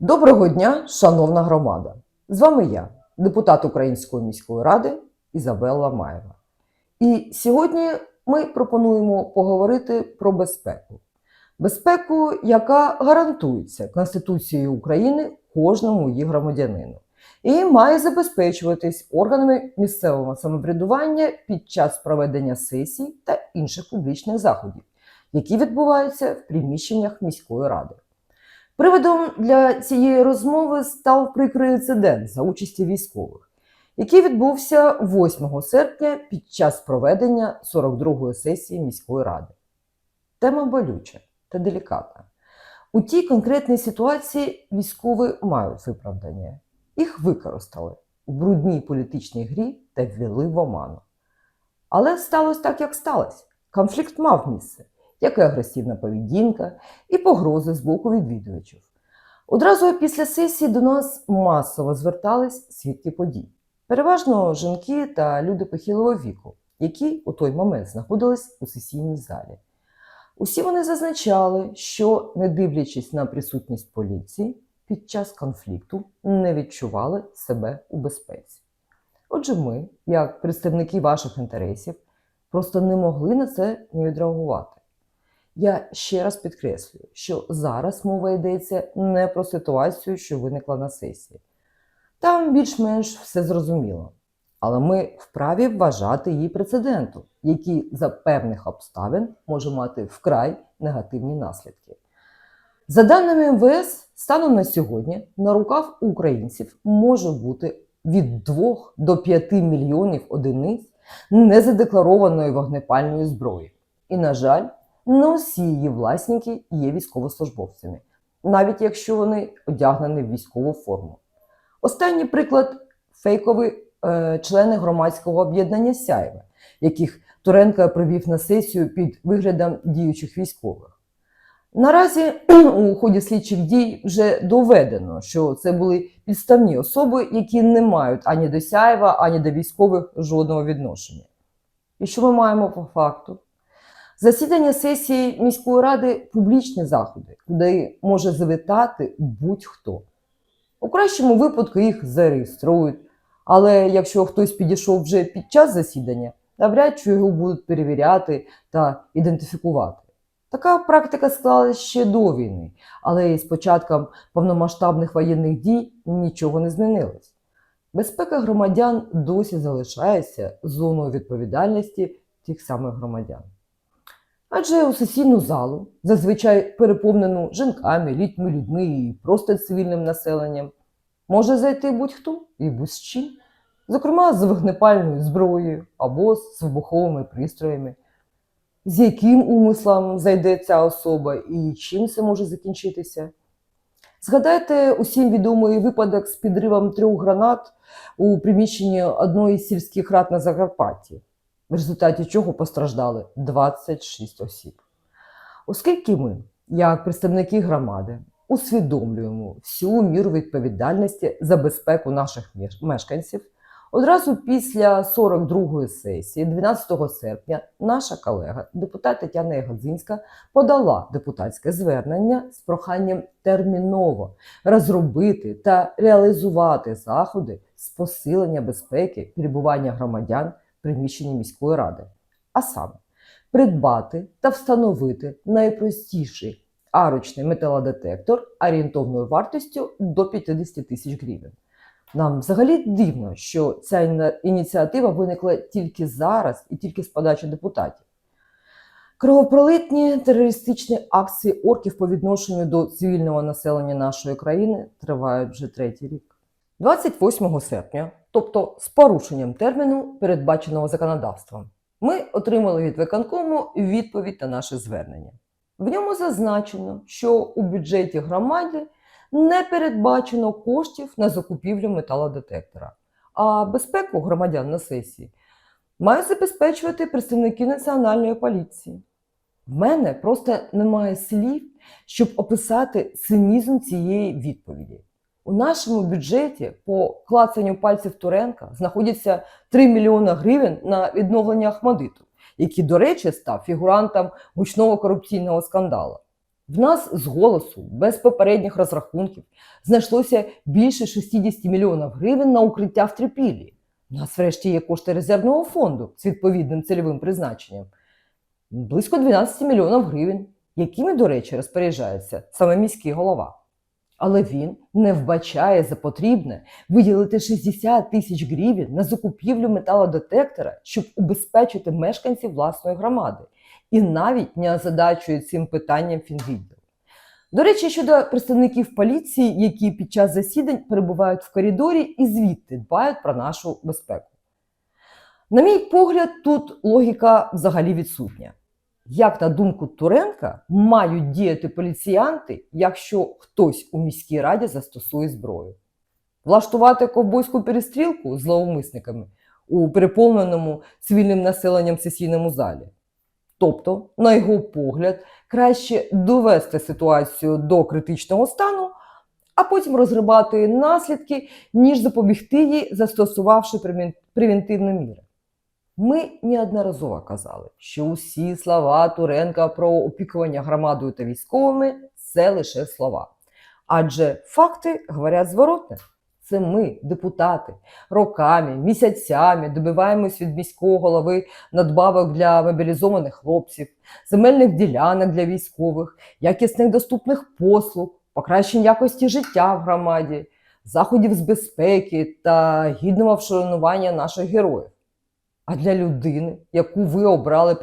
Доброго дня, шановна громада! З вами я, депутат Української міської ради Ізабелла Маєва. І сьогодні ми пропонуємо поговорити про безпеку. Безпеку, яка гарантується Конституцією України кожному її громадянину, і має забезпечуватись органами місцевого самоврядування під час проведення сесій та інших публічних заходів, які відбуваються в приміщеннях міської ради. Приводом для цієї розмови став прикрий інцидент за участі військових, який відбувся 8 серпня під час проведення 42-ї сесії міської ради. Тема болюча та делікатна. У тій конкретній ситуації військові мають виправдання. Їх використали у брудній політичній грі та ввели в оману. Але сталося так, як сталося. Конфлікт мав місце як і агресивна поведінка, і погрози з боку відвідувачів. Одразу після сесії до нас масово звертались свідки подій. Переважно жінки та люди похилого віку, які у той момент знаходились у сесійній залі. Усі вони зазначали, що, не дивлячись на присутність поліції, під час конфлікту не відчували себе у безпеці. Отже, ми, як представники ваших інтересів, просто не могли на це не відреагувати. Я ще раз підкреслюю, що зараз мова йдеться не про ситуацію, що виникла на сесії. Там більш-менш все зрозуміло. Але ми вправі вважати її прецедентом, який за певних обставин може мати вкрай негативні наслідки. За даними МВС, станом на сьогодні на руках українців може бути від 2 до 5 мільйонів одиниць незадекларованої вогнепальної зброї. І, на жаль, не усі її власники є військовослужбовцями, навіть якщо вони одягнені в військову форму. Останній приклад фейкові е, члени громадського об'єднання Сяєва, яких Туренко привів на сесію під виглядом діючих військових. Наразі у ході слідчих дій вже доведено, що це були підставні особи, які не мають ані до Сяєва, ані до військових жодного відношення. І що ми маємо по факту? Засідання сесії міської ради публічні заходи, куди може завітати будь-хто. У кращому випадку їх зареєструють, але якщо хтось підійшов вже під час засідання, навряд чи його будуть перевіряти та ідентифікувати. Така практика склалася ще до війни, але з початком повномасштабних воєнних дій нічого не змінилось. Безпека громадян досі залишається зоною відповідальності тих самих громадян. Адже у сесійну залу, зазвичай переповнену жінками, літніми людьми і просто цивільним населенням, може зайти будь-хто і будь-з чим, зокрема з вогнепальною зброєю або з вибуховими пристроями. З яким умислом зайде ця особа і чим це може закінчитися? Згадайте усім відомий випадок з підривом трьох гранат у приміщенні одної з сільських рад на Закарпатті в результаті чого постраждали 26 осіб. Оскільки ми, як представники громади, усвідомлюємо всю міру відповідальності за безпеку наших мешканців, одразу після 42-ї сесії, 12 серпня, наша колега, депутат Тетяна Ягодзинська, подала депутатське звернення з проханням терміново розробити та реалізувати заходи з посилення безпеки перебування громадян приміщенні міської ради, а саме придбати та встановити найпростіший арочний металодетектор орієнтовною вартістю до 50 тисяч гривень. Нам взагалі дивно, що ця ініціатива виникла тільки зараз і тільки з подачі депутатів. Кровопролитні терористичні акції орків по відношенню до цивільного населення нашої країни тривають вже третій рік. 28 серпня, тобто з порушенням терміну, передбаченого законодавством, ми отримали від виконкому відповідь на наше звернення. В ньому зазначено, що у бюджеті громади не передбачено коштів на закупівлю металодетектора, а безпеку громадян на сесії мають забезпечувати представники національної поліції. В мене просто немає слів, щоб описати цинізм цієї відповіді. У нашому бюджеті по клацанню пальців Туренка знаходяться 3 мільйони гривень на відновлення Ахмадиту, який, до речі, став фігурантом гучного корупційного скандалу. В нас з голосу, без попередніх розрахунків, знайшлося більше 60 мільйонів гривень на укриття в Трипіллі. У нас врешті є кошти резервного фонду з відповідним цільовим призначенням. Близько 12 мільйонів гривень, якими, до речі, розпоряджається саме міський голова. Але він не вбачає за потрібне виділити 60 тисяч гривень на закупівлю металодетектора, щоб убезпечити мешканців власної громади, і навіть не озадачує цим питанням фінвідділ. До речі, щодо представників поліції, які під час засідань перебувають в коридорі і звідти дбають про нашу безпеку. На мій погляд, тут логіка взагалі відсутня. Як, на думку Туренка, мають діяти поліціянти, якщо хтось у міській раді застосує зброю? Влаштувати ковбойську перестрілку з зловмисниками у переповненому цивільним населенням сесійному залі? Тобто, на його погляд, краще довести ситуацію до критичного стану, а потім розгрібати наслідки, ніж запобігти їй, застосувавши превен- превентивні міри. Ми неодноразово казали, що усі слова Туренка про опікування громадою та військовими це лише слова. Адже факти говорять зворотне. Це ми, депутати, роками, місяцями добиваємось від міського голови надбавок для мобілізованих хлопців, земельних ділянок для військових, якісних доступних послуг, покращень якості життя в громаді, заходів з безпеки та гідного вшанування наших героїв. А для людини, яку ви обрали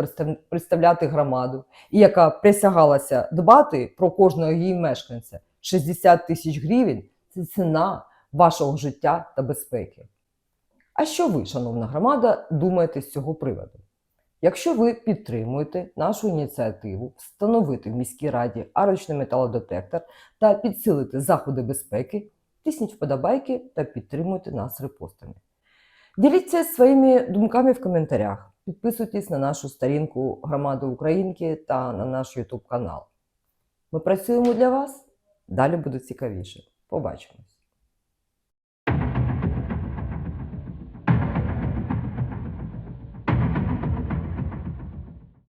представляти громаду, і яка присягалася дбати про кожного її мешканця, 60 тисяч гривень це ціна вашого життя та безпеки. А що ви, шановна громада, думаєте з цього приводу? Якщо ви підтримуєте нашу ініціативу встановити в міській раді арочний металодетектор та підсилити заходи безпеки, тисніть вподобайки та підтримуйте нас репостами. Діліться своїми думками в коментарях. Підписуйтесь на нашу сторінку Громади Українки та на наш YouTube канал. Ми працюємо для вас. Далі буде цікавіше. Побачимось!